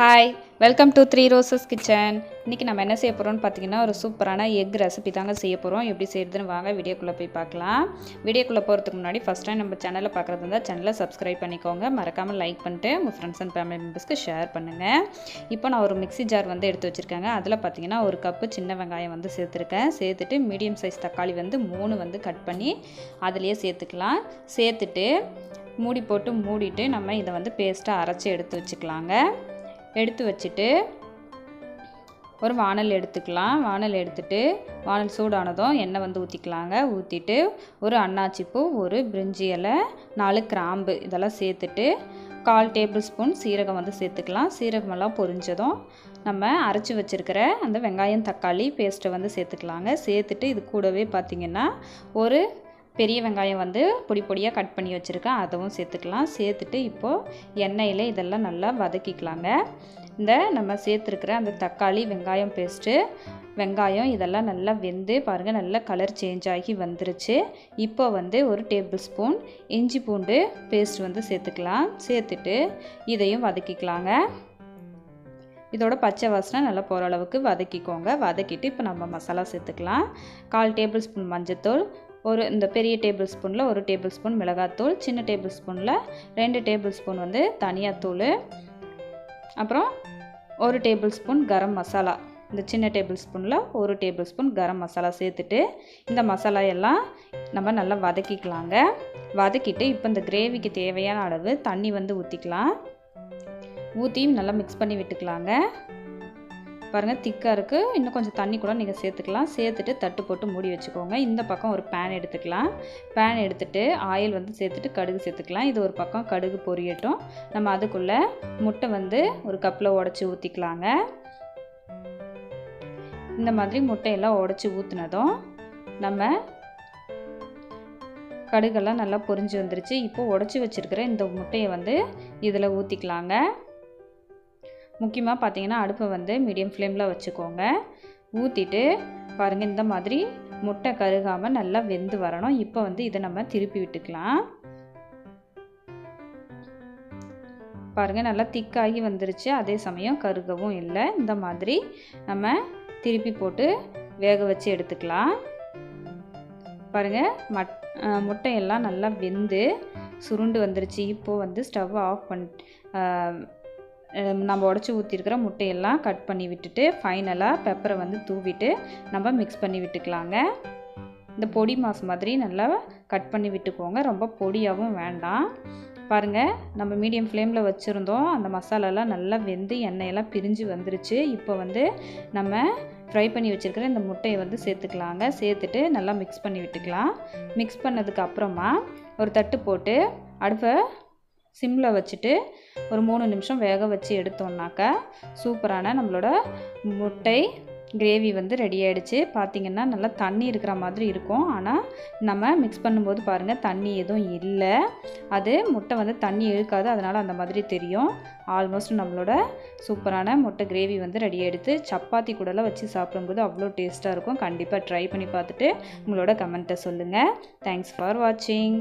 Hi welcome to three roses kitchen இன்றைக்கி நம்ம என்ன செய்ய போகிறோம்னு பார்த்தீங்கன்னா ஒரு சூப்பரான எக் ரெசிபி தாங்க செய்ய போகிறோம் எப்படி செய்கிறதுன்னு வாங்க வீடியோக்குள்ளே போய் பார்க்கலாம். வீடியோக்குள்ளே போகிறதுக்கு முன்னாடி ஃபஸ்ட் டைம் நம்ம சேனலில் பார்க்குறது இருந்தால் சேனலை சப்ஸ்கிரைப் பண்ணிக்கோங்க. மறக்காமல் லைக் பண்ணிட்டு உங்கள் ஃப்ரெண்ட்ஸ் அண்ட் ஃபேமிலி மெம்பர்ஸ்க்கு ஷேர் பண்ணுங்கள் இப்போ நான் ஒரு மிக்ஸி ஜார் வந்து எடுத்து வச்சுருக்கேங்க. அதில் பார்த்தீங்கன்னா ஒரு கப்பு சின்ன வெங்காயம் வந்து சேர்த்துருக்கேன். சேர்த்துட்டு மீடியம் சைஸ் தக்காளி வந்து மூணு வந்து கட் பண்ணி அதுலேயே சேர்த்துக்கலாம். சேர்த்துட்டு மூடி போட்டு மூடிட்டு நம்ம இதை வந்து பேஸ்ட்டாக அரைச்சி எடுத்து வச்சுக்கலாங்க. எடுத்து வச்சுட்டு ஒரு வானல் எடுத்துக்கலாம். வானல் எடுத்துட்டு வானல் சூடானதும் எண்ணெய் வந்து ஊற்றிக்கலாங்க ஊற்றிட்டு ஒரு அன்னாச்சிப்பூ ஒரு பிரிஞ்சி இலை நாலு கிராம்பு இதெல்லாம் சேர்த்துட்டு கால் டேபிள் ஸ்பூன் சீரகம் வந்து சேர்த்துக்கலாம். சீரகமெல்லாம் பொரிஞ்சதும் நம்ம அரைச்சி வச்சுருக்கிற அந்த வெங்காயம் தக்காளி பேஸ்ட்டை வந்து சேர்த்துக்கலாங்க. சேர்த்துட்டு இது கூடவே பார்த்திங்கன்னா ஒரு பெரிய வெங்காயம் வந்து பொடி பொடியாக கட் பண்ணி வச்சுருக்கேன். அதுவும் சேர்த்துக்கலாம். சேர்த்துட்டு இப்போது எண்ணெயில் இதெல்லாம் நல்லா வதக்கிக்கலாங்க. இந்த நம்ம சேர்த்துருக்கிற அந்த தக்காளி வெங்காயம் பேஸ்ட்டு வெங்காயம் இதெல்லாம் நல்லா வெந்து பாருங்கள் நல்லா கலர் சேஞ்ச் ஆகி வந்துருச்சு. இப்போ வந்து ஒரு டேபிள் ஸ்பூன் இஞ்சி பூண்டு பேஸ்ட் வந்து சேர்த்துக்கலாம். சேர்த்துட்டு இதையும் வதக்கிக்கலாங்க. இதோட பச்சை வாசனை நல்லா போகிற அளவுக்கு வதக்கிக்கோங்க. வதக்கிட்டு இப்போ நம்ம மசாலா சேர்த்துக்கலாம். கால் டேபிள் ஸ்பூன் மஞ்சத்தூள் ஒரு இந்த பெரிய டேபிள் ஸ்பூனில் ஒரு டேபிள் ஸ்பூன் மிளகாத்தூள் சின்ன டேபிள் ஸ்பூனில் ரெண்டு டேபிள் ஸ்பூன் வந்து தனியாத்தூள். அப்புறம் ஒரு டேபிள் ஸ்பூன் கரம் மசாலா. இந்த சின்ன டேபிள் ஸ்பூனில் ஒரு டேபிள் ஸ்பூன் கரம் மசாலா சேர்த்துட்டு இந்த மசாலா எல்லாம் நம்ம நல்லா வதக்கிக்கலாங்க. வதக்கிட்டு இப்போ இந்த கிரேவிக்கு தேவையான அளவு தண்ணி வந்து ஊற்றிக்கலாம் ஊற்றியும் நல்லா மிக்ஸ் பண்ணி விட்டுக்கலாங்க. பாருங்கள் திக்காக இருக்குது இன்னும் கொஞ்சம் தண்ணி கூட நீங்கள் சேர்த்துக்கலாம். சேர்த்துட்டு தட்டு போட்டு மூடி வச்சுக்கோங்க. இந்த பக்கம் ஒரு பேன் எடுத்துக்கலாம். பேன் எடுத்துகிட்டு ஆயில் வந்து சேர்த்துட்டு கடுகு சேர்த்துக்கலாம். இது ஒரு பக்கம் கடுகு பொரியட்டும். நம்ம அதுக்குள்ளே முட்டை வந்து ஒரு கப்பில் உடச்சி ஊற்றிக்கலாங்க இந்த மாதிரி முட்டையெல்லாம் உடச்சி ஊற்றுனதும் நம்ம கடுகெல்லாம் நல்லா பொரிஞ்சு வந்துருச்சு. இப்போ உடச்சி வச்சுருக்கிற இந்த முட்டையை வந்து இதில் ஊற்றிக்கலாங்க முக்கியமாக பார்த்தீங்கன்னா அடுப்பை வந்து மீடியம் ஃப்ளேமில் வச்சுக்கோங்க. ஊற்றிட்டு பாருங்கள் இந்த மாதிரி முட்டை கருகாமல் நல்லா வெந்து வரணும். இப்போ வந்து இதை நம்ம திருப்பி விட்டுக்கலாம். பாருங்கள் நல்லா திக்காகி வந்துருச்சு. அதே சமயம் கருகவும் இல்லை. இந்த மாதிரி நம்ம திருப்பி போட்டு வேக வச்சு எடுத்துக்கலாம். பாருங்கள் மட் முட்டையெல்லாம் நல்லா வெந்து சுருண்டு வந்துருச்சு. இப்போது வந்து ஸ்டவ் ஆஃப் பண் நம்ம உடச்சி ஊற்றிருக்கிற முட்டையெல்லாம் கட் பண்ணி விட்டுட்டு ஃபைனலாக பெப்பரை வந்து தூவிட்டு நம்ம மிக்ஸ் பண்ணி விட்டுக்கலாங்க. இந்த பொடி மாஸ் மாதிரி நல்லா கட் பண்ணி விட்டுக்கோங்க. ரொம்ப பொடியாகவும் வேண்டாம். பாருங்கள் நம்ம மீடியம் ஃப்ளேமில் வச்சுருந்தோம். அந்த மசாலாலாம் நல்லா வெந்து எண்ணெயெல்லாம் பிரிஞ்சு வந்துருச்சு. இப்போ வந்து நம்ம ஃப்ரை பண்ணி வச்சுருக்கிற இந்த முட்டையை வந்து சேர்த்துக்கலாங்க. சேர்த்துட்டு நல்லா மிக்ஸ் பண்ணி விட்டுக்கலாம். மிக்ஸ் பண்ணதுக்கு அப்புறமா ஒரு தட்டு போட்டு அடுப்பை சிம்மில் வச்சுட்டு ஒரு மூணு நிமிஷம் வேக வச்சு எடுத்தோம்னாக்கா சூப்பரான நம்மளோட முட்டை கிரேவி வந்து ரெடி ஆகிடுச்சு பார்த்திங்கன்னா நல்லா தண்ணி இருக்கிற மாதிரி இருக்கும். ஆனால் நம்ம மிக்ஸ் பண்ணும்போது பாருங்கள் தண்ணி எதுவும் இல்லை. அது முட்டை வந்து தண்ணி இழுக்காது. அதனால் அந்த மாதிரி தெரியும். ஆல்மோஸ்ட் நம்மளோட சூப்பரான முட்டை கிரேவி வந்து ரெடி ஆகிடுது சப்பாத்தி கூடலாம் வச்சு சாப்பிடும்போது அவ்வளோ டேஸ்ட்டாக இருக்கும். கண்டிப்பாக ட்ரை பண்ணி பார்த்துட்டு உங்களோட கமெண்ட்டை சொல்லுங்கள் தேங்க்ஸ் ஃபார் வாட்சிங்